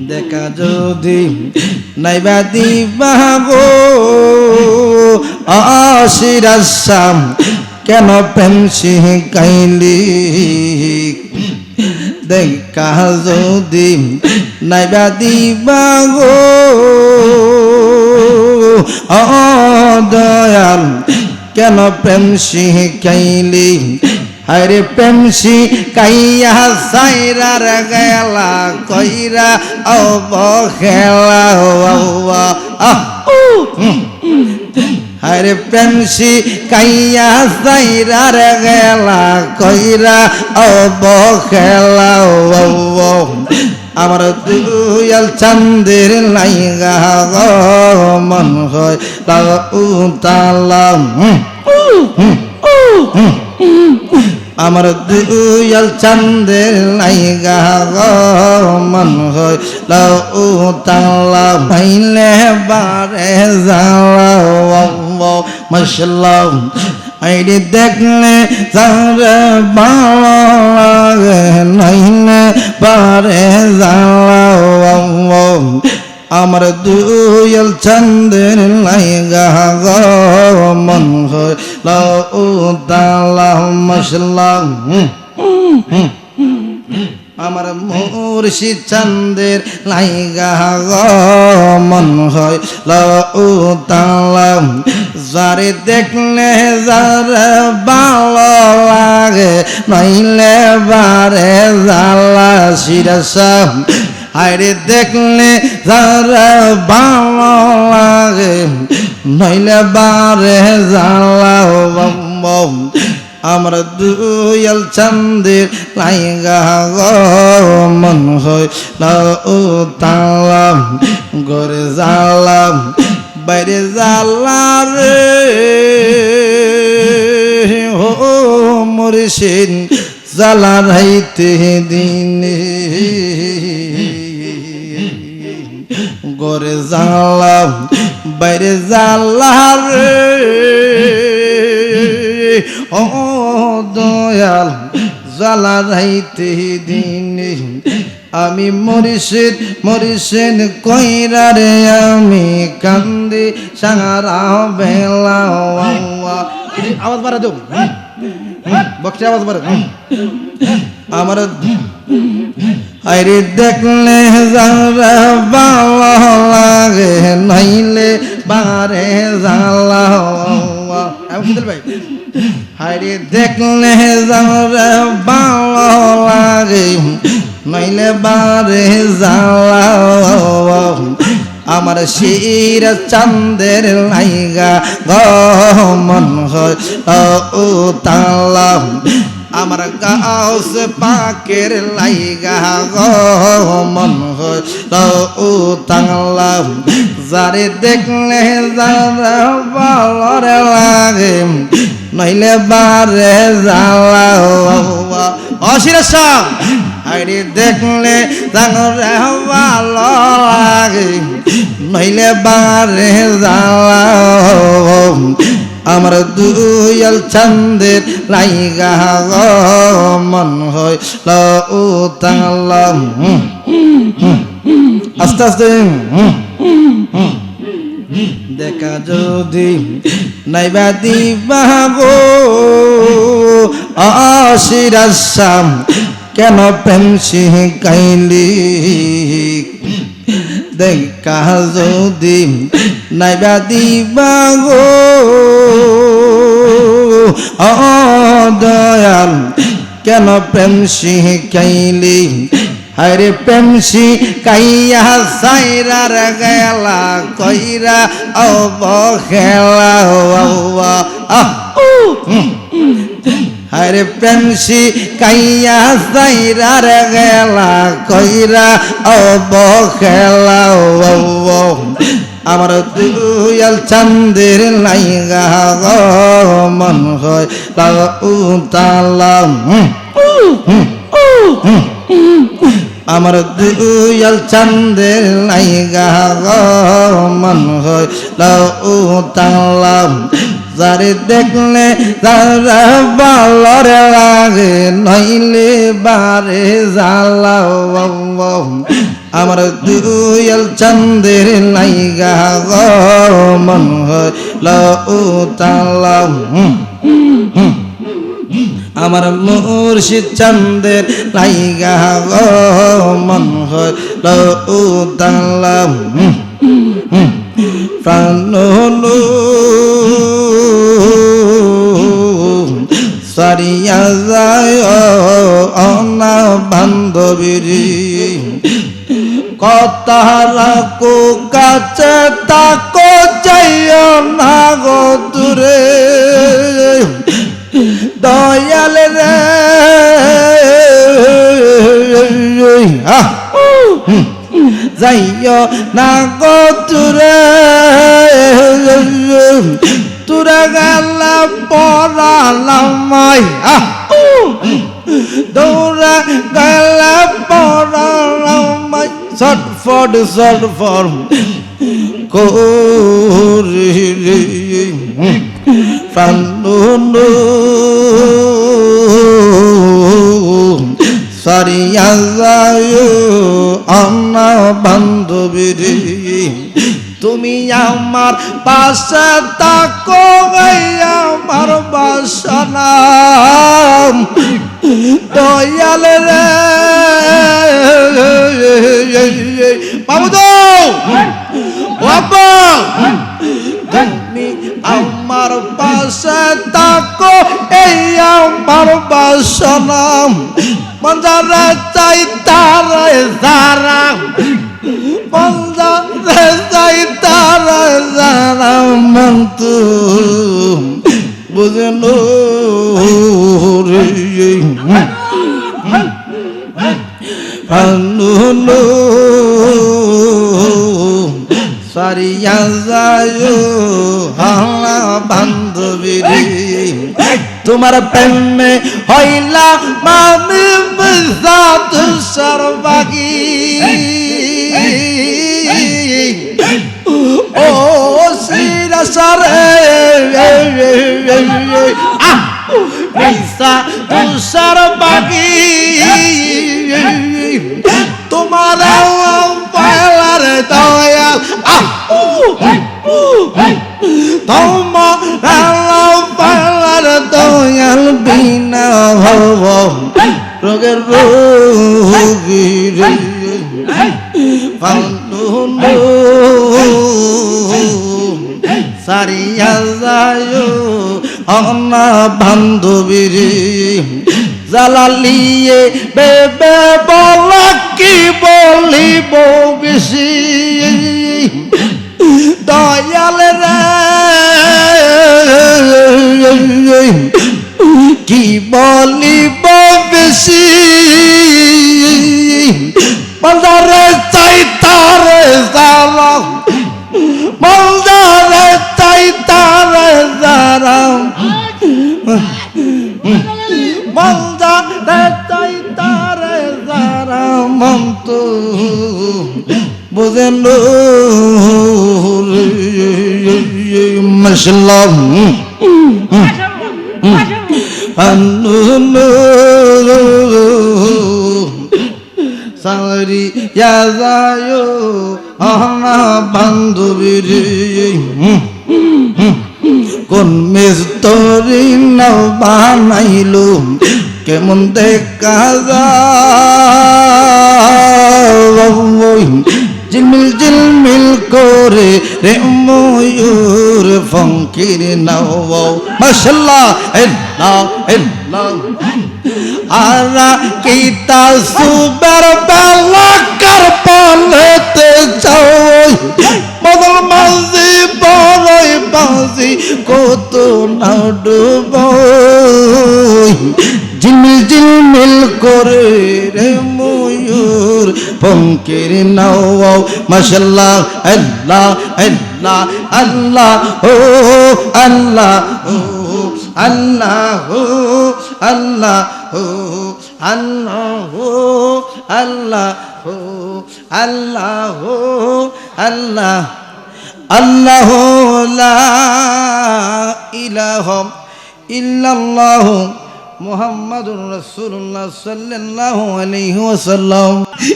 দেখা যদি নাইবা দিবা গো অশিরাসাম কেন প্রেম শিখাইলি দেখা যদি নাইবা দিবা গো ও দয়াল কেন প্রেম শিখাইলি হরে প্রেম শিখাইয়া সাইরার গেলা কইরা অবহেলা হরে প্রেম শিখাইয়া সাইরার গেলা কইরা অবহেলা আমার দুয়াল চন্দের লাইগা মন হয় তালাম আমার দুয়াল চন্দের লাইগা মন হয় তালা ভাইলে বারে জালা মশলাম আইডি দেখলে যারে ভালো লাগে, নাইলে বারে জালা আমার দুয়াল চন্দের মন তালা মশলাম আমার মুর্শি চন্দের লাইগা মন হয় তালাম যারে দেখলে যারে ভালো লাগে, নইলে বারে জালা শিরসা। আরে দেখলে যারা ভালো নইলে বারে জালা আমার দুয়াল চন্দের লাইগা গো, মন ও তালাম গরে জালাম বাইরে জালা রে। ও মরিসিন জালা রাইতে দিনে। গরে জালাম বাইরে জালা রে। ও দয়াল জ্বালা রাইতে দিনে আমি মরিষেদ মরিষেদ কইরা রে আমি কান্দি সারা বেলা। আওয়াজ বাড়া দেব বক্সে আওয়াজ বাড়া আমার আরে দেখলে যারা ভালো লাগে, নাইলে বারে জ্বালা ভাই? হাইরে দেখলে যারা ভালো লাগে, নাইলে বারে জ্বালা আমার শির চান্দের লাইগা গমন হয়, ও তালাম আমার গাউস পাকের লাইগা গমন হয় ও তালাম যারে দেখলে যারা ভালোর লাগে, নইলে বারে জ্বালা অশিরেশা আরে দেখলে তাঙ্গরে ভালো লাগে, নইলে বারে জ্বালা আমার দুয়াল চন্দের লাইগা মন হয় ও তালাম আস্তে আস্তে। দেখা যদি নাইবা দিবা গো আশিরাসাম কেন প্রেম শিখাইলি দেখা যদি নাইবা দিবা গো। দয়াল, কেন প্রেম শিখাইলি হরে প্রেম শিখাইয়া সাইরার গেলা কইরা অবহেলা হরে প্রেম শিখাইয়া সাইরার গেলা কইরা অবহেলা আমার দুয়াল চান্দের লাইগা মন হয় তালাম আমার দুয়াল চন্দের লাইগা মন হয় তালাম যারে দেখলে তারা বালরে লাগে নইলে বারে জ্বালাও আমার দুয়াল চন্দের লাইগা গো, মন হইল উতালাম আমার মুর্শিদ চন্দের লাইগা গো, মন হইল উতালাম প্রাণ সারিয়া যায় অনা বান্ধবীর। কথারা কো কাছে তাকো যাইও না গো দূরে। দয়াল রে। যাইও না গো তুরে তুরে গেলা পড়ালাম দৌড়া গেলা পড়ালাম ছটফট ছটফট করি ফান্ডু সারিয়া যায় আন্না বান্ধবীর। তুমি আমার পাশে তাকো আমার বাসনা দয়াল রে। বাবু বাবা! তুমি আমার পাশে তাকো এই আমার বাসনা মঞ্জারে চাই তারে যারা রে। আনুলো সারিয়া যায় হালা বান্ধবী তোমার প্রেমে হইলা সাত সর্বাগী। তুষার বাগি তোমার পালার দয়াল তোমার পালার দয়াল বিনা হব রোগের রোগী রে সারিয়া যায় অনা বান্ধবীর জালালিয়ে বেবে বলা কি বলিব বেশি? দয়াল রে কি বলিব মশলাম সারি যায় আহনা বান্ধবীর কোন মিস্তরি নাও বানাইল কেমন দেখা যায় জিলমিল জিলমিল করে রে ময়ূর ফঙ্কির নাও মাশাল্লাহ আল্লাহ আল্লাহ আরা কিতা সুবার বেলা কার পালেতে যাও বদল মাঝি, বড়ই বাজি, কত না ডুব ঝিলমিল ঝিলমিল করে রে ময়ূর পঙ্কের নাও মাশাল্লাহ, আল্লাহ আল্লাহ আল্লাহ, ও, আল্লাহ আল্লাহ আল্লাহ আল্লাহ আল্লাহ আল্লাহ আল্লাহ আল্লাহ, লা ইলাহ ইল্লাল্লাহ মুহাম্মাদুর রাসূলুল্লাহ সাল্লাল্লাহু আলাইহি ওয়াসাল্লাম।